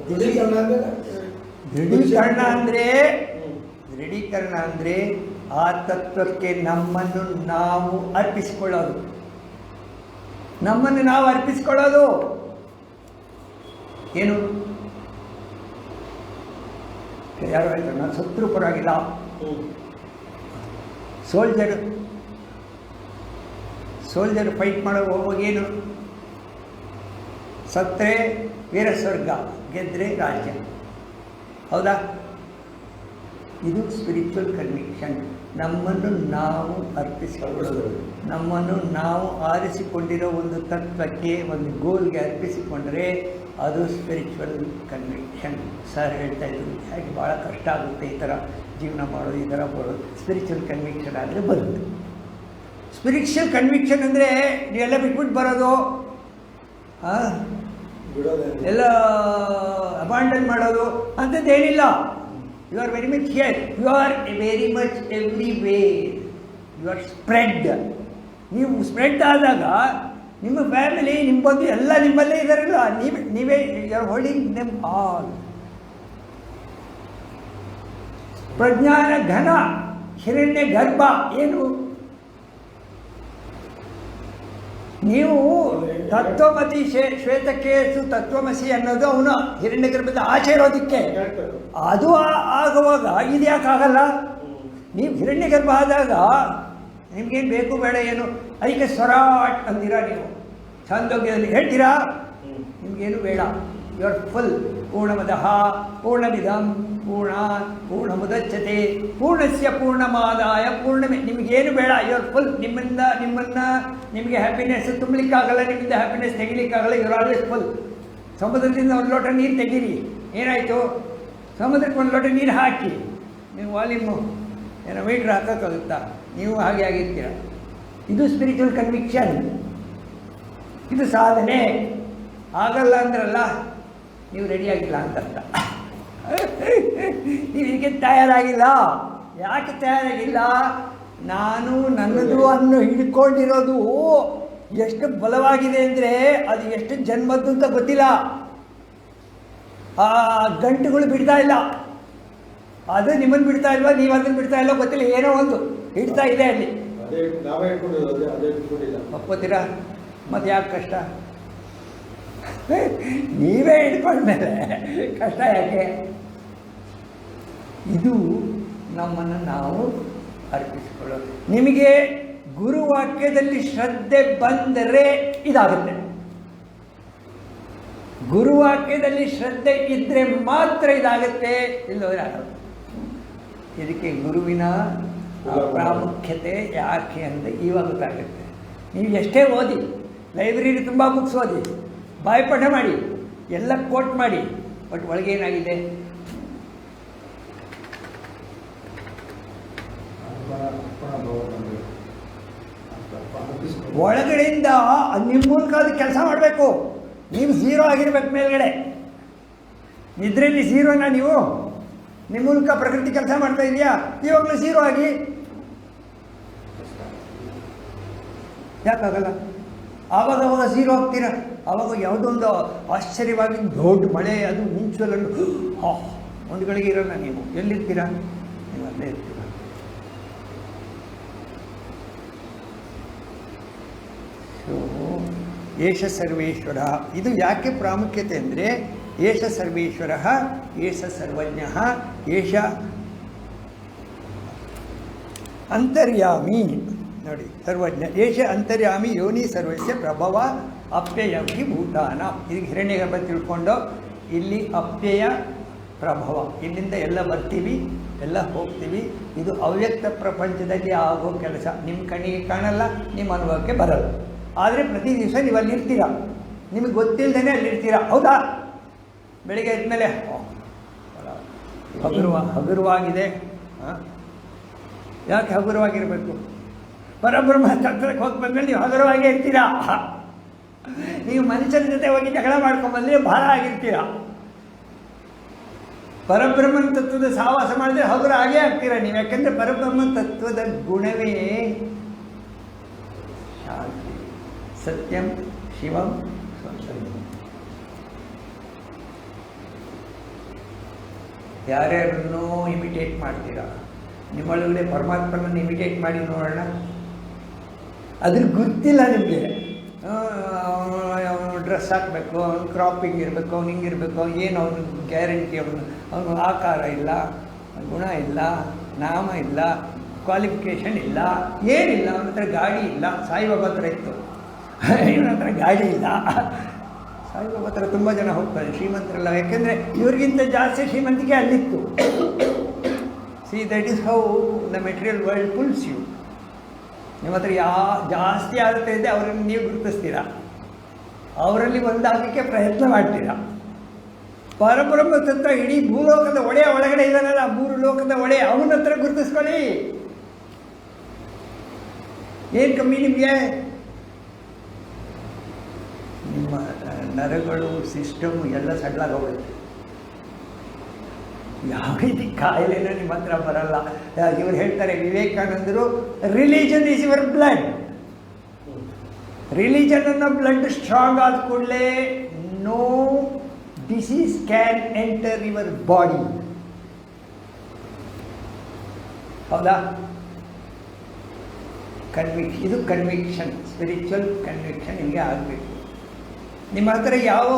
ದೃಢೀಕರಣ ಅಂದ್ರೆ. ದೃಢೀಕರಣ ಅಂದರೆ ಆ ತತ್ವಕ್ಕೆ ನಮ್ಮನ್ನು ನಾವು ಅರ್ಪಿಸಿಕೊಳ್ಳೋದು. ನಮ್ಮನ್ನು ನಾವು ಅರ್ಪಿಸಿಕೊಳ್ಳೋದು. ಏನು? ಯಾರು ಹೇಳ್ತಾರೆ ನಾನು ಶತ್ರು ಪರವಾಗಿಲ್ಲ. ಸೋಲ್ಜರ್. ಸೋಲ್ಜರ್ ಫೈಟ್ ಮಾಡೋ ಹೋಗುವಾಗ ಏನು? ಸತ್ತರೆ ವೀರ ಸ್ವರ್ಗ ಗೆದ್ದರೆ ರಾಜ್ಯ. ಹೌದಾ? ಇದು ಸ್ಪಿರಿಚುವಲ್ ಕನ್ವಿಕ್ಷನ್ ನಮ್ಮನ್ನು ನಾವು ಅರ್ಪಿಸಿಕೊಳ್ಳೋದು ನಮ್ಮನ್ನು ನಾವು ಆರಿಸಿಕೊಂಡಿರೋ ಒಂದು ತತ್ವಕ್ಕೆ ಒಂದು ಗೋಲ್ಗೆ ಅರ್ಪಿಸಿಕೊಂಡರೆ ಅದು ಸ್ಪಿರಿಚುವಲ್ ಕನ್ವಿಕ್ಷನ್ ಸರ್ ಹೇಳ್ತಾ ಇದ್ರು. ಹಾಗೆ ಭಾಳ ಕಷ್ಟ ಆಗುತ್ತೆ ಈ ಥರ ಜೀವನ ಮಾಡೋದು ಈ ಥರ ಬರೋದು ಸ್ಪಿರಿಚುವಲ್ ಕನ್ವಿಕ್ಷನ್ ಆದರೆ ಬರುತ್ತೆ. ಸ್ಪಿರಿಚುವಲ್ ಕನ್ವಿಕ್ಷನ್ ಅಂದರೆ ನೀವೆಲ್ಲ ಬಿಟ್ಬಿಟ್ಟು ಬರೋದು. ಎಲ್ಲ ಅಬಾಂಡನ್ ಮಾಡೋದು? ಅಂತದ್ದು you are are very much here. You are very much everywhere. You are spread. ನೀವು ಸ್ಪ್ರೆಡ್ ಆದಾಗ ನಿಮ್ಮ ಫ್ಯಾಮಿಲಿ ನಿಮ್ಮ ಬಂಧು ಎಲ್ಲ ನಿಮ್ಮಲ್ಲೇ ಇದ್ದಾರಲ್ಲ ನೀವೇ ನೀವೇ you are holding them all ಪ್ರಜ್ಞಾನ ಘನ, ಹಿರಣ್ಯ ಗರ್ಭ, ಏನು ನೀವು ತತ್ವಮತಿ ಶ್ವೇತಕೇಸು ತತ್ವಮಸಿ ಅನ್ನೋದು ಅವನು ಹಿರಣ್ಯ ಗರ್ಭದ ಆಚೆ ಇರೋದಕ್ಕೆ. ಅದು ಆಗುವಾಗ ಇದು ಯಾಕೆ ಆಗಲ್ಲ? ನೀವು ಹಿರಣ್ಯ ಗರ್ಭ ಆದಾಗ ನಿಮ್ಗೇನು ಬೇಕು ಬೇಡ ಏನು? ಐಕೆ ಸ್ವರಾಟ್ ಅಂದಿರ ನೀವು? ಛಾಂದೋಗ್ಯದಲ್ಲಿ ಹೇಳ್ತೀರಾ? ನಿಮಗೇನು ಬೇಡ. ಯು ಆರ್ ಫುಲ್ ಪೂರ್ಣಮದಃ ಪೂರ್ಣಮಿದಂ ಪೂರ್ಣ ಪೂರ್ಣಮುದಚ್ಚತೆ ಪೂರ್ಣಸ್ಯ ಪೂರ್ಣಮಾದಾಯ ಪೂರ್ಣಮೆ ನಿಮಗೇನು ಬೇಡ ಯುವರ್ ಫುಲ್ ನಿಮ್ಮಿಂದ ನಿಮ್ಮನ್ನು ನಿಮಗೆ ಹ್ಯಾಪಿನೆಸ್ ತುಂಬಲಿಕ್ಕಾಗಲ್ಲ ನಿಮ್ಮಿಂದ ಹ್ಯಾಪಿನೆಸ್ ತೆಗಿಲಿಕ್ಕಾಗಲ್ಲ ಯು ಆರ್ ಆಲ್ವೇಸ್ ಫುಲ್ ಸಮುದ್ರದಿಂದ ಒಂದು ಲೋಟ ನೀರು ತೆಗೀರಿ ಏನಾಯಿತು ಸಮುದ್ರಕ್ಕೆ ಒಂದು ಲೋಟ ನೀರು ಹಾಕಿ ನೀವು ವಾಲ್ಯೂಮು ಏನೋ ಮೀಟ್ರ್ ಹಾಕೋಕ್ಕಾಗುತ್ತಾ ನೀವು ಹಾಗೆ ಆಗಿರ್ತೀರ ಇದು ಸ್ಪಿರಿಚುವಲ್ ಕನ್ವಿಕ್ಷನ್ ಇದು ಸಾಧನೆ ಆಗಲ್ಲ ಅಂದ್ರಲ್ಲ ನೀವು ರೆಡಿಯಾಗಿಲ್ಲ ಅಂತ ಅರ್ಥ *laughs* ನೀವು ಇದಕ್ಕೆ ತಯಾರಾಗಿಲ್ಲ. ಯಾಕೆ ತಯಾರಾಗಿಲ್ಲ? ನಾನು ನನ್ನದು ಅನ್ನು ಹಿಡ್ಕೊಂಡಿರೋದು ಎಷ್ಟು ಬಲವಾಗಿದೆ ಅಂದರೆ ಅದು ಎಷ್ಟು ಜನ್ಮದ್ದು ಅಂತ ಗೊತ್ತಿಲ್ಲ. ಆ ಗಂಟುಗಳು ಬಿಡ್ತಾ ಇಲ್ಲ. ಅದು ನಿಮ್ಮನ್ನು ಬಿಡ್ತಾ ಇಲ್ವಾ ನೀವು ಅದನ್ನು ಬಿಡ್ತಾ ಇಲ್ವಾ ಗೊತ್ತಿಲ್ಲ. ಏನೋ ಒಂದು ಹಿಡ್ತಾ ಇದೆ ಅಲ್ಲಿ. ಒಪ್ಪತ್ತೀರಾ ಮತ್ತೆ ಯಾಕೆ ಕಷ್ಟ? ನೀವೇ ಹಿಡ್ಕೊಂಡ್ಮೇಲೆ ಕಷ್ಟ ಯಾಕೆ? ಇದು ನಮ್ಮನ್ನು ನಾವು ಅರ್ಪಿಸಿಕೊಳ್ಳೋದು. ನಿಮಗೆ ಗುರುವಾಕ್ಯದಲ್ಲಿ ಶ್ರದ್ಧೆ ಬಂದರೆ ಇದಾಗುತ್ತೆ. ಗುರುವಾಕ್ಯದಲ್ಲಿ ಶ್ರದ್ಧೆ ಇದ್ದರೆ ಮಾತ್ರ ಇದಾಗುತ್ತೆ. ಇಲ್ಲವರೆ ಆಗಲ್ಲ. ಇದಕ್ಕೆ ಗುರುವಿನ ಪ್ರಾಮುಖ್ಯತೆ ಯಾಕೆ ಅಂದರೆ ಇವಾಗ ಗೊತ್ತಾಗುತ್ತೆ ನೀವು ಎಷ್ಟೇ ಓದಿ ಲೈಬ್ರರಿ ತುಂಬ ಬುಕ್ಸ್ ಓದಿ ಬಾಯ್ಪಾಠ ಮಾಡಿ, ಎಲ್ಲ ಕೋಟ್ ಮಾಡಿ ಬಟ್ ಒಳಗೆ ಏನಾಗಿದೆ? ಒಳಗಡೆಯಿಂದ ನಿಮ್ಮ ಮೂಲಕ ಅದು ಕೆಲಸ ಮಾಡಬೇಕು. ನೀವು ಝೀರೋ ಆಗಿರ್ಬೇಕು ಮೇಲ್ಗಡೆ. ನಿದ್ರೆಯಲ್ಲಿ ಝೀರೋನ ನೀವು ನಿಮ್ಮ ಮೂಲಕ ಪ್ರಕೃತಿ ಕೆಲಸ ಮಾಡ್ತಾ ಇದೆಯಾ ಇವಾಗಲೂ ಝೀರೋ ಆಗಿ. ಯಾಕಾಗಲ್ಲ? ಆವಾಗ ಅವಾಗ ಝೀರೋ ಆಗ್ತೀರ? ಆವಾಗ ಯಾವುದೋ ಒಂದು ಆಶ್ಚರ್ಯವಾಗಿ ದೊಡ್ಡ ಮಳೆ, ಅದು ಮಿಂಚುವಲ್ಲೂ ಹಾ, ಒಂದು ಗಳಿಗೆ ಇರಲ್ಲ ನೀವು. ಎಲ್ಲಿರ್ತೀರಾ? ನೀವು ಅಲ್ಲೇ ಇರ್ತೀರ. ಸೊ ಏಷ ಸರ್ವೇಶ್ವರ. ಇದು ಯಾಕೆ ಪ್ರಾಮುಖ್ಯತೆ ಅಂದರೆ, ಏಷ ಸರ್ವೇಶ್ವರ, ಏಷ ಸರ್ವಜ್ಞ, ಏಷ ಅಂತರ್ಯಾಮಿ. ನೋಡಿ, ಸರ್ವಜ್ಞ, ಏಷ ಅಂತರ್ಯಾಮಿ ಯೋನಿ ಸರ್ವಸ್ಯ ಪ್ರಭವ ಅಪ್ಯಯವಿ ಭೂತಾನ ಇದು ಹಿರಣ್ಯ ಗರ್ಭ ತಿಳ್ಕೊಂಡು ಇಲ್ಲಿ ಅಪ್ಯಯ ಪ್ರಭಾವ. ಇಲ್ಲಿಂದ ಎಲ್ಲ ಬರ್ತೀವಿ ಎಲ್ಲ ಹೋಗ್ತೀವಿ. ಇದು ಅವ್ಯಕ್ತ ಪ್ರಪಂಚದಲ್ಲಿ ಆಗೋ ಕೆಲಸ. ನಿಮ್ಮ ಕಣ್ಣಿಗೆ ಕಾಣಲ್ಲ ನಿಮ್ಮ ಅನುಭವಕ್ಕೆ ಬರಲ್ಲ. ಆದರೆ ಪ್ರತಿ ದಿವಸ ನೀವು ಅಲ್ಲಿರ್ತೀರ ನಿಮಗೆ ಗೊತ್ತಿಲ್ಲದೇ ಅಲ್ಲಿರ್ತೀರ ಹೌದಾ? ಬೆಳಿಗ್ಗೆ ಎದ್ಮೇಲೆ ಓ, ಹಗುರವ ಹಗುರವಾಗಿದೆ. ಹಾಂ? ಯಾಕೆ ಹಗುರವಾಗಿರಬೇಕು? ಪರಬ್ರಹ್ಮ ತತ್ರಕ್ಕೆ ಹೋಗಿ ಬಂದ್ಮೇಲೆ ನೀವು ಹಗುರವಾಗೇ ಇರ್ತೀರಾ? ನೀವು ಮನುಷ್ಯನ ಜೊತೆ ಹೋಗಿ ಜಗಳ ಮಾಡ್ಕೊಂಬಂದ್ರೆ ಭಾರ ಆಗಿರ್ತೀರ? ಪರಬ್ರಹ್ಮನ ತತ್ವದ ಸಹವಾಸ ಮಾಡಿದ್ರೆ ಹಗುರ ಆಗೇ ಆಗ್ತೀರಾ ನೀವು? ಯಾಕಂದ್ರೆ ಪರಬ್ರಹ್ಮ ತತ್ವದ ಗುಣವೇ ಶಾಂತಿ, ಸತ್ಯಂ, ಶಿವಂ ಯಾರ್ಯಾರನ್ನೂ ಇಮಿಟೇಟ್ ಮಾಡ್ತೀರಾ? ನಿಮ್ಮೊಳಗಡೆ ಪರಮಾತ್ಮನನ್ನು ಇಮಿಟೇಟ್ ಮಾಡಿ ನೋಡೋಣ. ಅದ್ರ ಗೊತ್ತಿಲ್ಲ ನಿಮಗೆ. ಡ್ರೆಸ್ ಹಾಕಬೇಕು, ಅವ್ನು ಕ್ರಾಪಿಂಗ್ ಇರಬೇಕು, ಅವ್ನು ಹಿಂಗಿರಬೇಕು ಏನು ಅವನು ಗ್ಯಾರಂಟಿ ಅವನು? ಅವನು ಆಕಾರ ಇಲ್ಲ, ಗುಣ ಇಲ್ಲ, ನಾಮ ಇಲ್ಲ ಕ್ವಾಲಿಫಿಕೇಷನ್ ಇಲ್ಲ, ಏನಿಲ್ಲ, ಅವನ ಹತ್ರ ಗಾಡಿ ಇಲ್ಲ, ಸಾಯಿಬಾಬಾ ಹತ್ರ ಇತ್ತು. ಇವನ ಹತ್ರ ಗಾಡಿ ಇಲ್ಲ. ಸಾಯಿಬಾಬಾ ಹತ್ರ ತುಂಬ ಜನ ಹೋಗ್ತಾರೆ, ಶ್ರೀಮಂತರೆಲ್ಲ, ಯಾಕೆಂದರೆ ಇವ್ರಿಗಿಂತ ಜಾಸ್ತಿ ಶ್ರೀಮಂತಿಕೆ ಅಲ್ಲಿತ್ತು. See that is how the material world pulls you ನಿಮ್ಮ ಹತ್ರ ಯಾ, ಜಾಸ್ತಿ ಆಗುತ್ತೆ ಇದೆ ಅವರನ್ನು ನೀವು ಗುರುತಿಸ್ತೀರಾ? ಅವರಲ್ಲಿ ಒಂದಾಗಕ್ಕೆ ಪ್ರಯತ್ನ ಮಾಡ್ತೀರಾ? ಪರಬ್ರಹ್ಮ ತತ್ವ ಇಡೀ ಭೂಲೋಕದ ಒಡೆಯ ಒಳಗಡೆ ಇದ್ದಾನಲ್ಲ, ಮೂರು ಲೋಕದ ಒಡೆಯ ಅವನ ಹತ್ರ ಗುರುತಿಸ್ಕೊಳ್ಳಿ. ಏನು ಕಮ್ಮಿ ನಿಮಗೆ? ನಿಮ್ಮ ನರಗಳು, ಸಿಸ್ಟಮ್ ಎಲ್ಲ ಸಡ್ಲಾಗೋಗುತ್ತೆ ಯಾವ ರೀತಿ ಕಾಯಿಲೆನೂ ನಿಮ್ಮ ಹತ್ರ ಬರಲ್ಲ. ಇವರು ಹೇಳ್ತಾರೆ, ವಿವೇಕಾನಂದರು religion is your blood religion ಅನ್ನ ಬ್ಲಡ್ ಸ್ಟ್ರಾಂಗ್ ಆದ ಕೂಡಲೇ no disease can enter your body ಹೌದಾ? ಕನ್ವಿಕ್ ಇದು ಕನ್ವಿಕ್ಷನ್ ಸ್ಪಿರಿಚುವಲ್ ಕನ್ವಿಕ್ಷನ್ ಹಿಂಗೆ ಆಗಬೇಕು. ನಿಮ್ಮ ಹತ್ರ ಯಾವ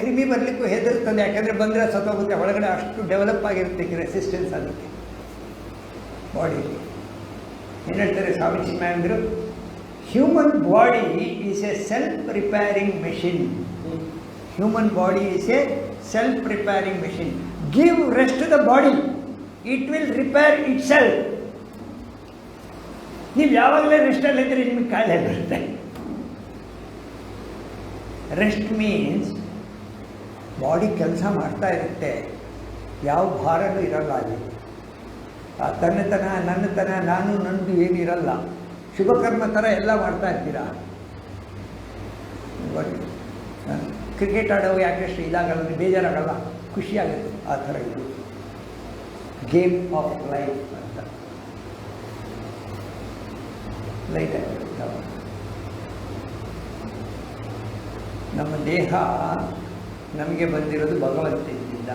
ಕ್ರಿಮಿ ಬರಲಿಕ್ಕೂ ಹೆದರ್ತದೆ ಯಾಕಂದರೆ ಬಂದರೆ ಸತ್ತೋಗುತ್ತೆ ಒಳಗಡೆ ಅಷ್ಟು ಡೆವಲಪ್ ಆಗಿರುತ್ತೆ ರೆಸಿಸ್ಟೆನ್ಸ್ ಅದಕ್ಕೆ. ಬಾಡಿಯಲ್ಲಿ ಏನು ಹೇಳ್ತಾರೆ Swami ಚಿನ್ಮಯಂದರು human body is a self repairing machine human body is a self repairing machine. Give rest the body it will repair itself ನೀವು ಯಾವಾಗಲೇ ರೆಸ್ಟಲ್ಲಿದ್ದರೆ ನಿಮಗೆ ಕಾಯಿಲೆ ಬರುತ್ತೆ. ರೆಸ್ಟ್ ಮೀನ್ಸ್ ಬಾಡಿ ಕೆಲಸ ಮಾಡ್ತಾ ಇರುತ್ತೆ. ಯಾವ ಭಾರನೂ ಇರಲ್ಲ ಅಲ್ಲಿ. ತನ್ನತನ, ನನ್ನತನ, ನಾನು, ನಂದು ಏನಿರಲ್ಲ ಶುಭಕರ್ಮ ಥರ ಎಲ್ಲ ಮಾಡ್ತಾ ಇರ್ತೀರಾ ಕ್ರಿಕೆಟ್ ಆಡೋ ಯಾಕೆ ಅಷ್ಟು ಇದಾಗಲ್ಲ ಬೇಜಾರಾಗಲ್ಲ? ಖುಷಿಯಾಗುತ್ತೆ ಆ ಥರ ಇದು. ಗೇಮ್ ಆಫ್ ಲೈಫ್ ಅಂತ. ಲೈಟ್ ಆಗಿರುತ್ತೆ ನಮ್ಮ ದೇಹ ನಮಗೆ ಬಂದಿರೋದು ಭಗವಂತನಿಂದ.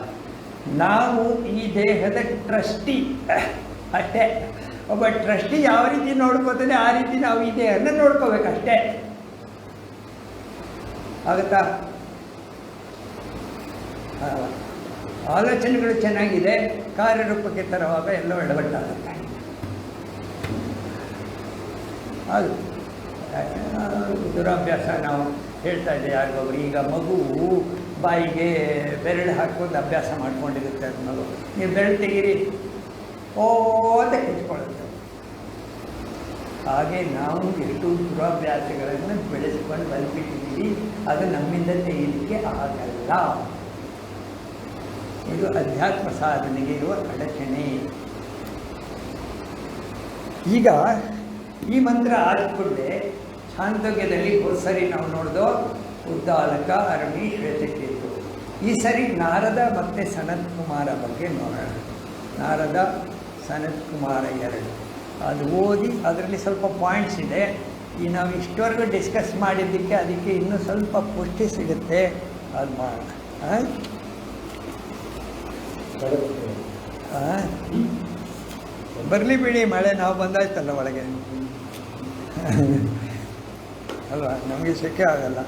ನಾವು ಈ ದೇಹದ ಟ್ರಸ್ಟಿ. ಅಷ್ಟೇ. ಒಬ್ಬ ಟ್ರಸ್ಟಿ ಯಾವ ರೀತಿ ನೋಡ್ಕೋತಾನೆ ಆ ರೀತಿ ನಾವು ಈ ದೇಹನ ನೋಡ್ಕೋಬೇಕಷ್ಟೇ. ಆಗುತ್ತಾ? ಆಲೋಚನೆಗಳು ಚೆನ್ನಾಗಿದೆ, ಕಾರ್ಯರೂಪಕ್ಕೆ ತರುವಾಗ ಎಲ್ಲ ಎಡವಟ್ಟಾಗುತ್ತೆ ಅದು. ದುರಾಭ್ಯಾಸ ನಾವು ಹೇಳ್ತಾ ಇದ್ದೆ ಯಾರಿಗೊಬ್ರು, ಈಗ ಮಗು ಬಾಯಿಗೆ ಬೆರಳು ಹಾಕ್ಕೊಂಡು ಅಭ್ಯಾಸ ಮಾಡ್ಕೊಂಡಿರುತ್ತೆ ಅದು ಮಗು. ನೀವು ಬೆರಳು ತೆಗೀರಿ. ಓ ಅಂತ ಕಿಚ್ಕೊಳ್ಳುತ್ತೆ ಹಾಗೆ ನಾವು ಎಷ್ಟು ದುರಾಭ್ಯಾಸಗಳನ್ನು ಬೆಳೆಸ್ಕೊಂಡು ಬಂದ್ಬಿಟ್ಟಿದ್ದೀವಿ. ಅದು ನಮ್ಮಿಂದ ತೆಗೀಲಿಕ್ಕೆ ಆಗಲ್ಲ. ಇದು ಅಧ್ಯಾತ್ಮ ಸಾಧನೆಗೆ ಇರುವ ಅಡಚಣೆ. ಈಗ ಈ ಮಂತ್ರ ಆದ್ಕೊಂಡೆ ಛಾಂದೋಗ್ಯದಲ್ಲಿ ಒಂದು ಸರಿ ನಾವು ನೋಡ್ದೋ ಉದ್ದಾಲಕ ಅರಮಿ ಶ್ವೇತಕೇತು. ಈ ಸರಿ ನಾರದ ಮತ್ತು ಸನತ್ ಕುಮಾರ ಬಗ್ಗೆ ನೋಡೋಣ. ನಾರದ ಸನತ್ ಕುಮಾರ ಎರಡು. ಅದು ಓದಿ ಅದರಲ್ಲಿ ಸ್ವಲ್ಪ ಪಾಯಿಂಟ್ಸ್ ಇದೆ. ಈ ನಾವು ಇಷ್ಟವರೆಗೂ ಡಿಸ್ಕಸ್ ಮಾಡಿದ್ದಕ್ಕೆ ಅದಕ್ಕೆ ಇನ್ನೂ ಸ್ವಲ್ಪ ಪುಷ್ಟಿ ಸಿಗುತ್ತೆ. ಅದು ಮಾಡೋಣ? ಬರಲಿ ಬಿಡಿ, ಮಳೆ ನಾವು ಬಂದಾಯ್ತಲ್ಲ ಒಳಗೆ. ಅಲ್ವಾ? ನಮಗೆ ಸೆಕೆ ಆಗಲ್ಲ.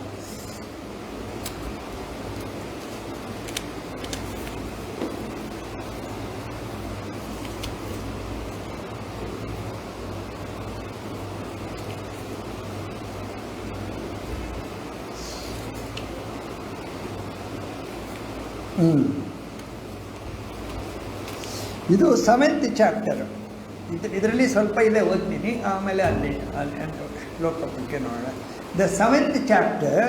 ಇದು ಸೆವೆಂತ್ ಚಾಪ್ಟರ್. ಇದು ಇದರಲ್ಲಿ ಸ್ವಲ್ಪ ಇದೆ ಓದ್ತೀನಿ. ಆಮೇಲೆ ಅಲ್ಲಿ ಅಲ್ಲಿ ಶ್ಲೋಕ ಬಗ್ಗೆ ನೋಡೋಣ. ದ ಸೆವೆಂತ್ ಚಾಪ್ಟರ್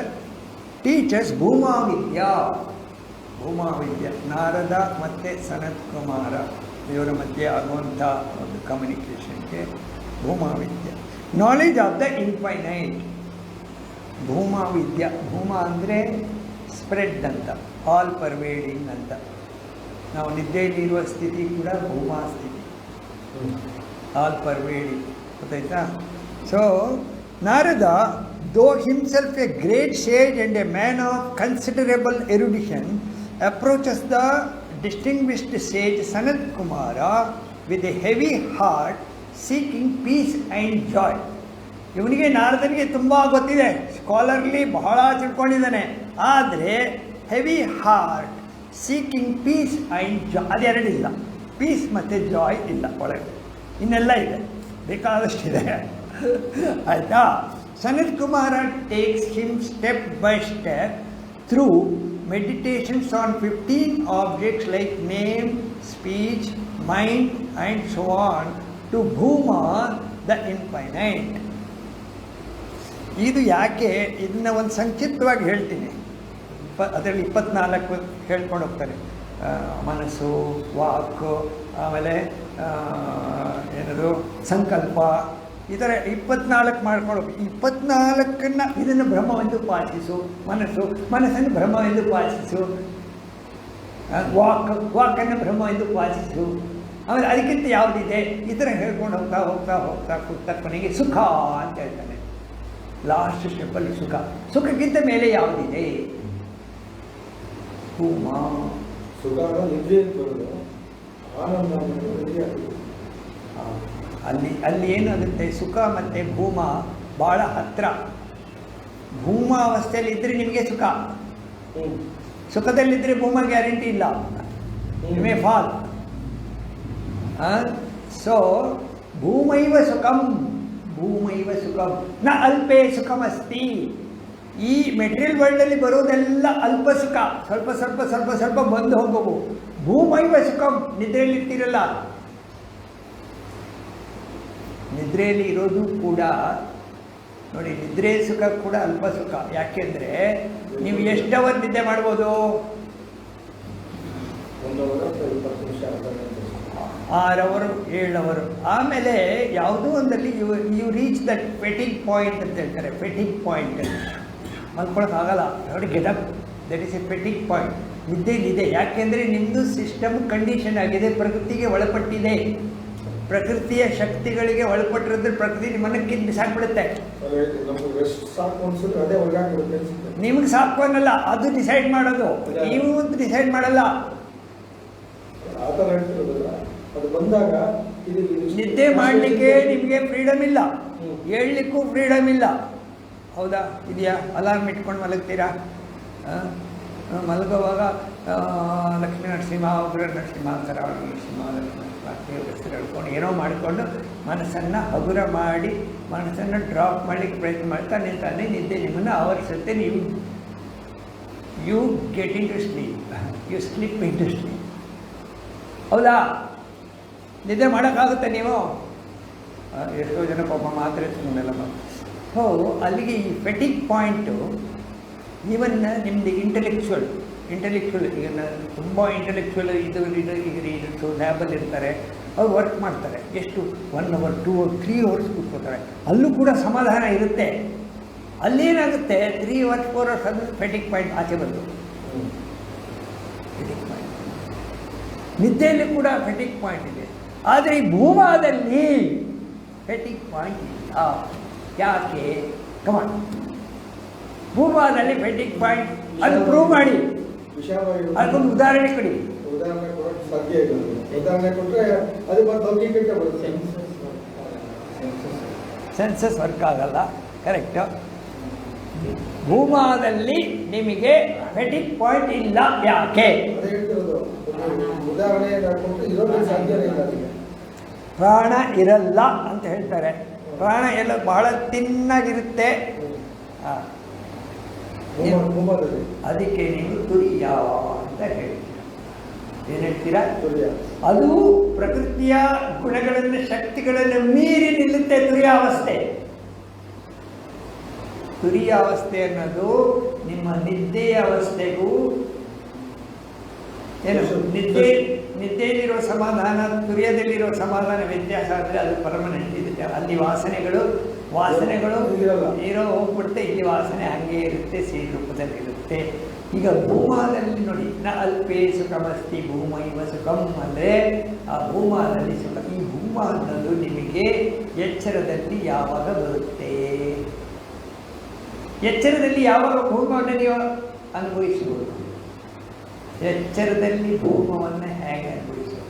ಟೀಚರ್ಸ್ ಭೂಮಾವಿದ್ಯಾ. ಭೂಮಾವಿದ್ಯ ನಾರದ ಮತ್ತು ಸನತ್ ಕುಮಾರ ಇವರ ಮಧ್ಯೆ ಆಗುವಂಥ ಒಂದು ಕಮ್ಯುನಿಕೇಷನ್ಗೆ ಭೂಮಾವಿದ್ಯ. ನಾಲೆಜ್ ಆಫ್ ದ ಇನ್ಫೈನೈಟ್ ಭೂಮಾವಿದ್ಯ ಭೂಮ ಅಂದರೆ ಸ್ಪ್ರೆಡ್ ಅಂತ ಆಲ್ ಪರ್ವೇಡಿಂಗ್ ಅಂತ. ನಾವು ನಿದ್ದೆಯಲ್ಲಿರುವ ಸ್ಥಿತಿ ಕೂಡ ಭೂಮಾ ಸ್ಥಿತಿ. ಆಲ್ ಪರ್ವೇಡಿಂಗ್ ಗೊತ್ತಾಯ್ತಾ? So Narada though himself a great sage and a man of considerable erudition approaches the distinguished sage Sanat Kumara with a heavy heart seeking peace and joy ಇವನಿಗೆ ನಾರದನಿಗೆ ತುಂಬ ಗೊತ್ತಿದೆ. ಸ್ಕಾಲರ್ಲಿ ಬಹಳ ತಿಳ್ಕೊಂಡಿದ್ದಾನೆ. ಆದರೆ heavy heart seeking peace and joy ಅದೆರಡಿಲ್ಲ piece ಮತ್ತು ಜಾಯ್ ಇಲ್ಲ ಒಳಗೆ. ಇನ್ನೆಲ್ಲ ಇದೆ. ಬೇಕಾದಷ್ಟಿದೆ. *laughs* ಆಯಿತಾ? Sanat Kumara takes him step by step through meditations on fifteen objects like name speech mind and so on to ಭೂಮ the infinite ಇದು ಯಾಕೆ? ಇದನ್ನ ಒಂದು ಸಂಕ್ಷಿಪ್ತವಾಗಿ ಹೇಳ್ತೀನಿ. ಇಪ್ಪ ಅದರಲ್ಲಿ ಇಪ್ಪತ್ನಾಲ್ಕು ಹೇಳ್ಕೊಂಡು ಹೋಗ್ತಾರೆ. ಮನಸ್ಸು, ವಾಕು, ಆಮೇಲೆ ಏನದು? ಸಂಕಲ್ಪ ಥರ ಇಪ್ಪತ್ನಾಲ್ಕು ಮಾಡ್ಕೊಂಡು ಹೋಗ್ಬೇಕು. ಇಪ್ಪತ್ನಾಲ್ಕನ್ನು ಇದನ್ನು ಬ್ರಹ್ಮವೆಂದು ಪಾಚಿಸು ಮನಸ್ಸು ಮನಸ್ಸನ್ನು ಬ್ರಹ್ಮವೆಂದು ಪಾಲಿಸು. ಆ, ವಾಕ್ ವಾಕನ್ನು ಬ್ರಹ್ಮವೆಂದು ಪಾಲಿಸು. ಆಮೇಲೆ ಅದಕ್ಕಿಂತ ಯಾವುದಿದೆ? ಈ ಥರ ಹೇಳ್ಕೊಂಡು ಹೋಗ್ತಾ ಹೋಗ್ತಾ ಹೋಗ್ತಾ ಕೂತ ಕೊನೆಗೆ ಸುಖ ಅಂತ ಹೇಳ್ತಾನೆ. ಲಾಸ್ಟ್ ಸ್ಟೆಪ್ಪಲ್ಲಿ ಸುಖ. ಸುಖಕ್ಕಿಂತ ಮೇಲೆ ಯಾವುದಿದೆ? ಭೂಮಾ ಸುಖ ಆನಂದ ಅಲ್ಲಿ ಅಲ್ಲಿ ಏನಾಗುತ್ತೆ? ಸುಖ ಮತ್ತು ಭೂಮ ಭಾಳ ಹತ್ತಿರ ಭೂಮ ಅವಸ್ಥೆಯಲ್ಲಿ ಇದ್ದರೆ ನಿಮಗೆ ಸುಖ. ಸುಖದಲ್ಲಿದ್ದರೆ ಭೂಮ ಗ್ಯಾರಂಟಿ ಇಲ್ಲ. ಯು ಮೇ ಫಾಲ್ ಸೊ ಭೂಮೈವ ಸುಖಂ. ಭೂಮೈವ ಸುಖಂ. ನ ಅಲ್ಪೇ ಸುಖಮಸ್ತಿ. ಈ ಮೆಟೀರಿಯಲ್ ವರ್ಲ್ಡಲ್ಲಿ ಬರೋದೆಲ್ಲ ಅಲ್ಪ ಸುಖ. ಸ್ವಲ್ಪ ಸ್ವಲ್ಪ ಸ್ವಲ್ಪ ಸ್ವಲ್ಪ ಬಂದು ಹೋಗುವು ಭೂಮೈವ ಸುಖಂ. ನಿದ್ರೆಯಲ್ಲಿ ಇರ್ತೀರಲ್ಲ ನಿದ್ರೆಯಲ್ಲಿ ಇರೋದು ಕೂಡ, ನೋಡಿ, ನಿದ್ರೆ ಸುಖ ಕೂಡ ಅಲ್ಪ ಸುಖ. ಯಾಕೆಂದರೆ ನೀವು ಎಷ್ಟು ಅವರ್ ನಿದ್ದೆ ಮಾಡ್ಬೋದು? ಆರು ಅವರು, ಏಳು ಅವರು. ಆಮೇಲೆ ಯಾವುದೋ ಒಂದಲ್ಲಿ you you reach that fatigue point ಅಂತ ಹೇಳ್ತಾರೆ ಫೆಟಿಂಗ್ ಪಾಯಿಂಟ್ ಮಲ್ಕೊಳಕ್ಕಾಗಲ್ಲ ನೋಡಿ get up that is a fatigue point ನಿದ್ದೆಲಿದೆ ಯಾಕೆಂದರೆ ನಿಮ್ಮದು ಸಿಸ್ಟಮ್ ಕಂಡೀಷನ್ ಆಗಿದೆ, ಪ್ರಕೃತಿಗೆ ಒಳಪಟ್ಟಿದೆ. ಪ್ರಕೃತಿಯ ಶಕ್ತಿಗಳಿಗೆ ಒಳಪಟ್ಟಿರೋದ್ರೆ ಪ್ರಕೃತಿ ನಿಮ್ಮನ್ನ ಕಿತ್ತು ಬಿಸಾಕ್ಬಿಡುತ್ತೆ ನಮ್ಗೆ ಸಾಕು ಅನ್ನಲ್ಲ ಅದು ಡಿಸೈಡ್ ಮಾಡೋದು. ನೀವು ಡಿಸೈಡ್ ಮಾಡಲ್ಲ. ಬಂದಾಗ ನಿದ್ದೆ ಮಾಡಲಿಕ್ಕೆ ನಿಮಗೆ ಫ್ರೀಡಮ್ ಇಲ್ಲ. ಹೇಳಲಿಕ್ಕೂ ಫ್ರೀಡಮ್ ಇಲ್ಲ. ಹೌದಾ? ಇದೆಯಾ? ಅಲಾರ್ಮ್ ಇಟ್ಕೊಂಡು ಮಲಗ್ತೀರಾ? ಮಲಗುವಾಗ ಲಕ್ಷ್ಮೀ ನರಸಿಂಹ ಉಗ್ರ ನರಸಿಂಹ ಕರಾವಳಿ ನರಸಿಂಹ, ಲಕ್ಷ್ಮೀ ಹೆಸರು ಹೇಳ್ಕೊಂಡು ಏನೋ ಮಾಡಿಕೊಂಡು ಮನಸ್ಸನ್ನು ಹಗುರ ಮಾಡಿ, ಮನಸ್ಸನ್ನು ಡ್ರಾಪ್ ಮಾಡಲಿಕ್ಕೆ ಪ್ರಯತ್ನ ಮಾಡ್ತಾ ನಿಂತಾನೆ ನಿದ್ದೆ ನಿಮ್ಮನ್ನು ಆವರಿಸುತ್ತೆ ನೀವು. You get into sleep you sleep into sleep ಹೌದಾ? ನಿದ್ದೆ ಮಾಡೋಕ್ಕಾಗುತ್ತೆ ನೀವು? ಎಷ್ಟೋ ಜನ ಪಾಪ ಮಾತ್ರೆ ಸುಮ್ಮನೆಲ್ಲ ಸೊ ಅಲ್ಲಿಗೆ ಈ ಫೆಟಿಕ್ ಪಾಯಿಂಟು ಈವನ್ ನಿಮ್ಮದು ಇಂಟೆಲೆಕ್ಚುವಲ್ ಇಂಟೆಲೆಕ್ಚುವಲ್ ಈಗ ತುಂಬ ಇಂಟೆಲೆಕ್ಚುಯಲ್ ಇದು ಇದು ಇದು ಲ್ಯಾಬಲ್ಲಿ ಇರ್ತಾರೆ. ಅವ್ರು ವರ್ಕ್ ಮಾಡ್ತಾರೆ. ಎಷ್ಟು? One hour two hour three hours ಕೂತ್ಕೋತಾರೆ ಅಲ್ಲೂ ಕೂಡ ಸಮಾಧಾನ ಇರುತ್ತೆ. ಅಲ್ಲೇನಾಗುತ್ತೆ? ತ್ರೀ ಅವರ್ಸ್ ಫೋರ್ ಅವರ್ಸ್ ಅದು ಫೆಟಿಕ್ ಪಾಯಿಂಟ್ ಆಚೆ ಬಂದು. ಫೆಟಿಕ್ ಪಾಯಿಂಟ್ ನಿದ್ದೆಯಲ್ಲಿ ಕೂಡ ಫೆಟಿಕ್ ಪಾಯಿಂಟ್ ಇದೆ. ಆದರೆ ಈ ಭೂಮಾದಲ್ಲಿ ಫೆಟಿಕ್ ಪಾಯಿಂಟ್ ಇಲ್ಲ. ಯಾಕೆ? ಕಮಾನ್ ಭೂಮಾದಲ್ಲಿ ಫೆಟಿಕ್ ಪಾಯಿಂಟ್ ಅದು ಪ್ರೂವ್ ಮಾಡಿ. ಅದಕ್ಕೊಂದು ಉದಾಹರಣೆ ಕೊಡಿ. ಉದಾಹರಣೆ ಕೊಡೋಕೆ ಸಾಧ್ಯ ಇಲ್ಲ ಉದಾಹರಣೆ ಕೊಟ್ಟರೆ ಅದು ಬಂದು ಲೌಕಿಕಕ್ಕೆ ಬರುತ್ತೆ. ಸೆನ್ಸಸ್ ವರ್ಕ್ ಆಗಲ್ಲ. ಕರೆಕ್ಟು ಭೂಮಾದಲ್ಲಿ ನಿಮಗೆ ಮೆಟಿಕ್ ಪಾಯಿಂಟ್ ಇಲ್ಲ ಯಾಕೆ? ಪ್ರಾಣ ಇರಲ್ಲ ಅಂತ ಹೇಳ್ತಾರೆ. ಪ್ರಾಣ ಎಲ್ಲ ಬಹಳ ತಿನ್ನಾಗಿರುತ್ತೆ. ಭೂಮದಲ್ಲಿ ಅದಕ್ಕೆ ನೀವು ತುರಿಯ ಅಂತ ಹೇಳ್ತೀರ ಏನು ಹೇಳ್ತೀರಾ? ತುರ್ಯ. ಅದು ಪ್ರಕೃತಿಯ ಗುಣಗಳನ್ನು ಶಕ್ತಿಗಳನ್ನು ಮೀರಿ ನಿಲ್ಲುತ್ತೆ ತುರಿಯಾವಸ್ಥೆ ತುರಿಯಾವಸ್ಥೆ ಅನ್ನೋದು ನಿಮ್ಮ ನಿದ್ದೆಯ ಅವಸ್ಥೆಗೂ ಏನು? ನಿದ್ದೆ ನಿದ್ದೆಯಲ್ಲಿರೋ ಸಮಾಧಾನ ತುರಿಯದಲ್ಲಿರೋ ಸಮಾಧಾನ ವ್ಯತ್ಯಾಸ ಆದರೆ ಅದು ಪರ್ಮನೆಂಟ್ ಇರುತ್ತೆ. ಅಲ್ಲಿ ವಾಸನೆಗಳು ವಾಸನೆಗಳು ಏನೋ ಇರೋ ಹೋಗ್ಬಿಡುತ್ತೆ ಇಲ್ಲಿ ವಾಸನೆ ಹಾಗೆ ಇರುತ್ತೆ ಸಿಹಿ ರೂಪದಲ್ಲಿರುತ್ತೆ ಈಗ ಭೂಮಾದಲ್ಲಿ ನೋಡಿ ನ ಅಲ್ಪೇ ಸುಖಮಸ್ತಿ ಭೂಮೈವ ಸುಖಂ ಅಂದರೆ ಆ ಭೂಮಾದಲ್ಲಿ ಸುಖ. ಈ ಭೂಮ ಅನ್ನೋದು ನಿಮಗೆ ಎಚ್ಚರದಲ್ಲಿ ಯಾವಾಗ ಬರುತ್ತೆ? ಎಚ್ಚರದಲ್ಲಿ ಯಾವಾಗ ಭೂಮವನ್ನು ನೀವು ಅನುಭವಿಸಬಹುದು ಎಚ್ಚರದಲ್ಲಿ ಭೂಮವನ್ನು ಹೇಗೆ ಅನುಭವಿಸಬಹುದು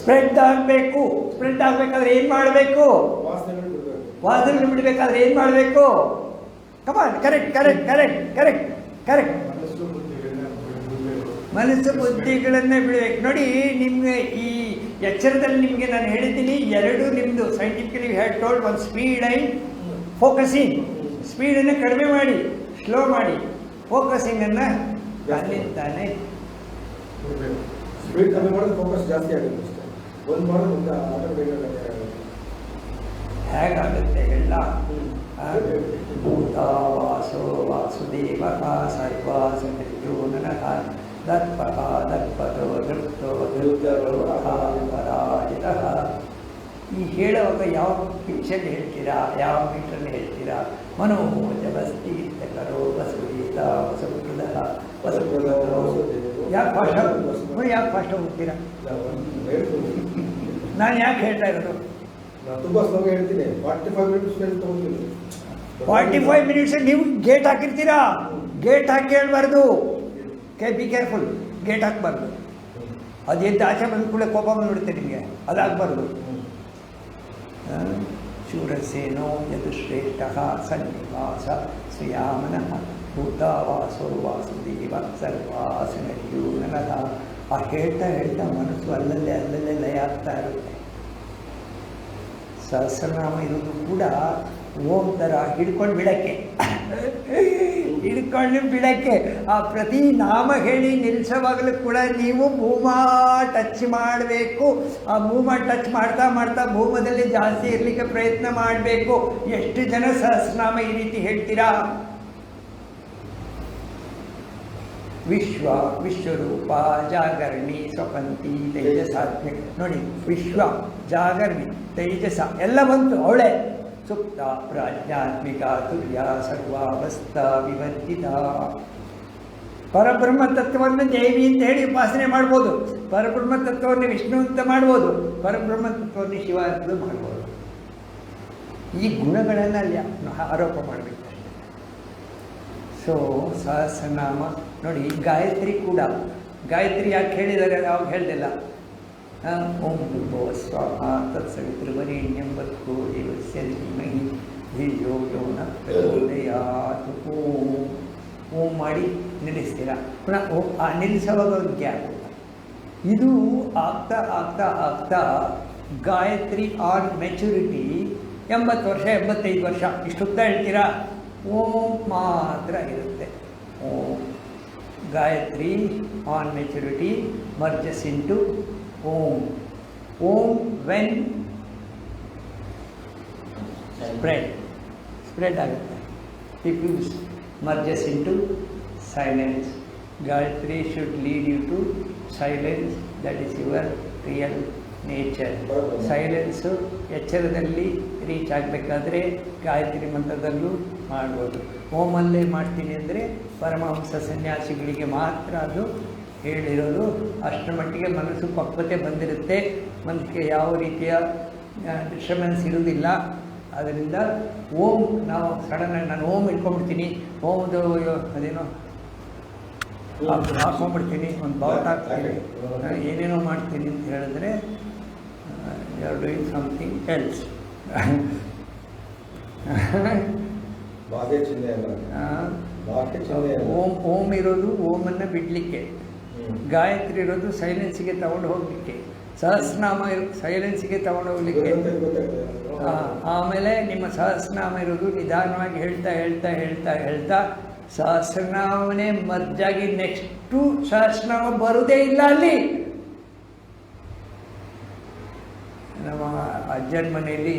ಸ್ಪ್ರೆಡ್ ಆಗಬೇಕು ಸ್ಪ್ರೆಡ್ ಆಗಬೇಕಾದ್ರೆ ಏನು ಮಾಡಬೇಕು? ವಾಸನೆಗಳು ಬಿಡಬೇಕು. ವಾಸನೆ ಬಿಡಬೇಕಾದ್ರೆ ಏನು ಮಾಡಬೇಕು? Come on correct correct correct correct correct ಮನಸ್ಸು ಬುದ್ಧಿಗಳನ್ನ ಬಿಡಬೇಕು. ನೋಡಿ ನಿಮಗೆ ಈ ಎಚ್ಚರದಲ್ಲಿ ನಿಮಗೆ ನಾನು ಹೇಳಿದ್ದೀನಿ ಎರಡು ನಿಮ್ಮದು ಸೈಂಟಿಫಿಕಲಿ ಹ್ಯಾಡ್ ಟೋಲ್ಡ್ ಒಂದು ಸ್ಪೀಡ್ ಐ ಫೋಕಸಿಂಗ್ ಸ್ಪೀಡನ್ನು ಕಡಿಮೆ ಮಾಡಿ ಸ್ಲೋ ಮಾಡಿ. ಫೋಕಸಿಂಗನ್ನು ಅಲ್ಲಿಂದಾನೆ ಬಿಡಬೇಕು ಸ್ಪೀಡ್ ಕಮ್ಮಿ ಫೋಕಸ್ ಜಾಸ್ತಿ ಆಗುತ್ತೆ ಅಷ್ಟೇ. ಒಂದು ಮಾಡೋದು ಒಂದು ಆಟೋಮೆಟಿಕ್ ಆಗುತ್ತೆ. ಹೇಗಾಗುತ್ತೆ ಎಲ್ಲ. ಭೂತ ವಾಸೋ ವಾಸುದೇವ ಸರ್ವಾಸ ನಿರ್ಜೋನನಃ ದತ್ಪಥ ದತ್ಪಥೋ ದೃಪ್ತೋ ದೃಪ್ತರೋ ಪರಾಜಿತ ಈ ಹೇಳುವಾಗ ಯಾವ ಪಿಕ್ಚರ್ ಹೇಳ್ತೀರಾ? ಯಾವ ಮೀಟ್ರಲ್ಲಿ ಹೇಳ್ತೀರಾ? ಮನೋಜವಸ್ತಿ ಕರೋ ವಸುಗೀತ ವಸುಕೃತ ವಸುಕೃತೋ ಯಾಕೆ ಫಾಸ್ಟ್ ನೋಡಿ ಯಾಕೆ ಫಾಸ್ಟ್ ಹೋಗ್ತೀರಾ? ಹೇಳ್ತೀನಿ ನಾನು ಯಾಕೆ ಹೇಳ್ತಾ ಇರೋದು? ನಾನು ತುಂಬ ಸ್ಲೋ ಹೇಳ್ತೀನಿ. ಫಾರ್ಟಿ ಫೈವ್ ಮಿನಿಟ್ಸ್ ಮೇಲೆ ತೊಗೊಳ್ತೀನಿ ಫಾರ್ಟಿ ಫೈವ್ ಮಿನಿಟ್ಸ್ ನೀವು ಗೇಟ್ ಹಾಕಿರ್ತೀರಾ? ಹ್ಮ್. ಗೇಟ್ ಹಾಕಿ ಹೇಳ್ಬಾರ್ದು. ಕೆ ಬಿ ಕೇರ್ಫುಲ್ ಗೇಟ್ ಹಾಕ್ಬಾರ್ದು. ಅದು ಎದ್ದು ಆಚೆ ಬಂದ ಕೂಡಲೇ ಕೋಪ ಬಂದ್ಬಿಡುತ್ತೆ ನಿಮಗೆ. ಅದಾಗಬಾರ್ದು ಶೂರಸೇನೋ ಯದು ಶ್ರೇಷ್ಠ ಸನ್ನಿವಾಸ ಶ್ರೀಯಾಮನಃ. ಭೂತಾವಾಸೋ ವಾಸುದೇವ ಸರ್ವಾಸನರಿಯೂ ನನಗ ಆ ಹೇಳ್ತಾ ಹೇಳ್ತಾ ಮನಸ್ಸು ಅಲ್ಲಲ್ಲೇ ಅಲ್ಲಲ್ಲೇ ಲಯ ಆಗ್ತಾ ಇರುತ್ತೆ. ಸಹಸ್ರನಾಮ ಇರೋದು ಕೂಡ ಓಂ ಥರ ಹಿಡ್ಕೊಂಡು ಬಿಡಕ್ಕೆ. ಹಿಡ್ಕೊಂಡು ಬಿಡಕ್ಕೆ. ಆ ಪ್ರತಿ ನಾಮ ಹೇಳಿ ನಿಲ್ಲಿಸೋವಾಗಲೂ ಕೂಡ ನೀವು ಭೂಮ ಟಚ್ ಮಾಡಬೇಕು. ಆ ಭೂಮ ಟಚ್ ಮಾಡ್ತಾ ಮಾಡ್ತಾ ಭೂಮದಲ್ಲಿ ಜಾಸ್ತಿ ಇರಲಿಕ್ಕೆ ಪ್ರಯತ್ನ ಮಾಡಬೇಕು. ಎಷ್ಟು ಜನ ಸಹಸ್ರನಾಮ ಈ ರೀತಿ ಹೇಳ್ತೀರಾ? ವಿಶ್ವ ವಿಶ್ವರೂಪ ಜಾಗರಣಿ ಸ್ವಪಂತಿ ತೇಜಸಾತ್ಮ ನೋಡಿ, ವಿಶ್ವ ಜಾಗರಣಿ, ತೇಜಸ, ಎಲ್ಲ ಬಂತು, ಅವಳೆ. ಸುಪ್ತ ಪ್ರಾಜ್ಞಾತ್ಮಿಕ ತುರ್ಯ ಸರ್ವಾವಸ್ಥ ವಿವರ್ಜಿತ. ಪರಬ್ರಹ್ಮ ತತ್ವವನ್ನು ದೇವಿ ಅಂತ ಹೇಳಿ ಉಪಾಸನೆ ಮಾಡ್ಬೋದು. ಪರಬ್ರಹ್ಮ ತತ್ವವನ್ನು ವಿಷ್ಣು ಅಂತ ಮಾಡ್ಬೋದು. ಪರಬ್ರಹ್ಮ ತತ್ವವನ್ನು ಶಿವ ಅಂತ ಮಾಡ್ಬೋದು. ಈ ಗುಣಗಳನ್ನು ಅಲ್ಲಿ ಆರೋಪ ಮಾಡಬೇಕು. ಸೊ ಸಹಸ್ರನಾಮ ನೋಡಿ ಗಾಯತ್ರಿ ಕೂಡ. ಗಾಯತ್ರಿ ಯಾಕೆ ಹೇಳಿದ್ದಾರೆ? ಅವಾಗ ಹೇಳಲಿಲ್ಲ ಆ, ಓಂ ಭೋ ಸ್ವಾಹ ತತ್ಸವಿತೃವರೇಣ್ಯಂ ಭರ್ಗೋ ದೇವಸ್ಯ ಧೀಮಹಿ ಯೋ ನ ಓಂ ಓಂ ಮಾಡಿ ನಿಲ್ಲಿಸ್ತೀರ? ಪುನಃ ಓಂ ಆ ನಿಲ್ಲಿಸುವಾಗ ಗ್ಯಾಪ್. ಇದು ಆಗ್ತಾ ಆಗ್ತಾ ಆಗ್ತಾ ಗಾಯತ್ರಿ ಆನ್ ಮೆಚುರಿಟಿ ಎಂಬತ್ತು ವರ್ಷ ಎಂಬತ್ತೈದು ವರ್ಷ. ಇಷ್ಟುದ್ದ ಹೇಳ್ತೀರಾ? ಓಂ ಮಾತ್ರ ಇರುತ್ತೆ. Om Gayatri, on maturity, merges into Om. Om when spread. Spread ಆಗುತ್ತೆ. Diffuse merges into silence. Gayatri should lead you to silence, that is your real nature silence ಎಚ್ಚರದಲ್ಲಿ ರೀಚ್ ಆಗಬೇಕಾದ್ರೆ ಗಾಯತ್ರಿ ಮಂತ್ರದಲ್ಲೂ ಮಾಡ್ಬೋದು. ಓಮಲ್ಲೇ ಮಾಡ್ತೀನಿ ಅಂದರೆ ಪರಮಹಂಸ ಸನ್ಯಾಸಿಗಳಿಗೆ ಮಾತ್ರ ಅದು ಹೇಳಿರೋದು. ಅಷ್ಟರ ಮಟ್ಟಿಗೆ ಮನಸ್ಸು ಪಕ್ವತೆ ಬಂದಿರುತ್ತೆ. ಮನಸ್ಸಿಗೆ ಯಾವ ರೀತಿಯ ಡಿಸ್ಟರ್ಬೆನ್ಸ್ ಇರುವುದಿಲ್ಲ. ಅದರಿಂದ ಓಂ, ನಾವು ಸಡನ್ನಾಗಿ ನಾನು ಓಂ ಇಟ್ಕೊಂಡ್ಬಿಡ್ತೀನಿ. ಓಮ್ದು ಅದೇನೋ ಹಾಕ್- ಹಾಕೊಂಡ್ಬಿಡ್ತೀನಿ ಒಂದು ಬಾಟ್ ಹಾಕ್ತೀನಿ. ಏನೇನೋ ಮಾಡ್ತೀನಿ ಅಂತ ಹೇಳಿದ್ರೆ you you are something something else. *laughs* ಚಿಹ್ನೆ ಅಲ್ಲ. ಬಾಹ್ಯ ಚಿಹ್ನೆ ಅಲ್ಲ. ಓಂ ಓಂ ಇರೋದು ಓಮನ್ನು ಬಿಡಲಿಕ್ಕೆ. ಗಾಯತ್ರಿ ಇರೋದು ಸೈಲೆನ್ಸಿಗೆ ತಗೊಂಡು ಹೋಗಲಿಕ್ಕೆ. ಸಹಸ್ರನಾಮ ಇರೋ ಸೈಲೆನ್ಸಿಗೆ ತಗೊಂಡು ಹೋಗ್ಲಿಕ್ಕೆ. ಆಮೇಲೆ ನಿಮ್ಮ ಸಹಸ್ರನಾಮ ಇರೋದು ನಿಧಾನವಾಗಿ ಹೇಳ್ತಾ ಹೇಳ್ತಾ ಹೇಳ್ತಾ ಹೇಳ್ತಾ ಸಹಸ್ರನಾಮನೇ ಮರ್ಜಾಗಿ ನೆಕ್ಸ್ಟು ಸಹಸ್ರನಾಮ ಬರುವುದೇ ಇಲ್ಲ ಅಲ್ಲಿ ನಮ್ಮ ಅಜ್ಜನ ಮನೆಯಲ್ಲಿ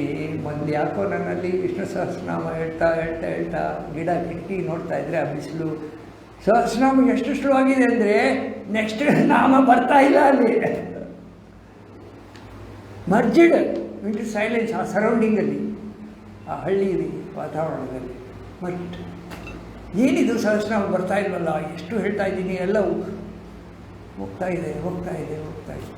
ಒಂದು ಯಾಕೋ ನನ್ನಲ್ಲಿ ವಿಷ್ಣು ಸಹಸ್ರನಾಮ ಹೇಳ್ತಾ ಹೇಳ್ತಾ ಹೇಳ್ತಾ ಗಿಡ ಕಿಟಕಿ ನೋಡ್ತಾ ಇದ್ರೆ ಆ ಬಿಸಿಲು. ಸಹಸ್ರನಾಮ ಎಷ್ಟು ಶುರುವಾಗಿದೆ ಅಂದರೆ ನೆಕ್ಸ್ಟ್ ನಾಮ ಬರ್ತಾ ಇಲ್ಲ ಅಲ್ಲಿ. ಮರ್ಜಿಡ್ ಇಂಟು ಸೈಲೆನ್ಸ್ ಆ ಸರೌಂಡಿಂಗಲ್ಲಿ ಆ ಹಳ್ಳಿಯಲ್ಲಿ ವಾತಾವರಣದಲ್ಲಿ. ಬಟ್ ಏನಿದು ಸಹಸ್ರನಾಮ ಬರ್ತಾ ಇಲ್ವಲ್ಲ, ಎಷ್ಟು ಹೇಳ್ತಾ ಇದ್ದೀನಿ ಎಲ್ಲವೂ ಹೋಗ್ತಾ ಇದೆ ಹೋಗ್ತಾ ಇದೆ ಹೋಗ್ತಾ ಇದೆ.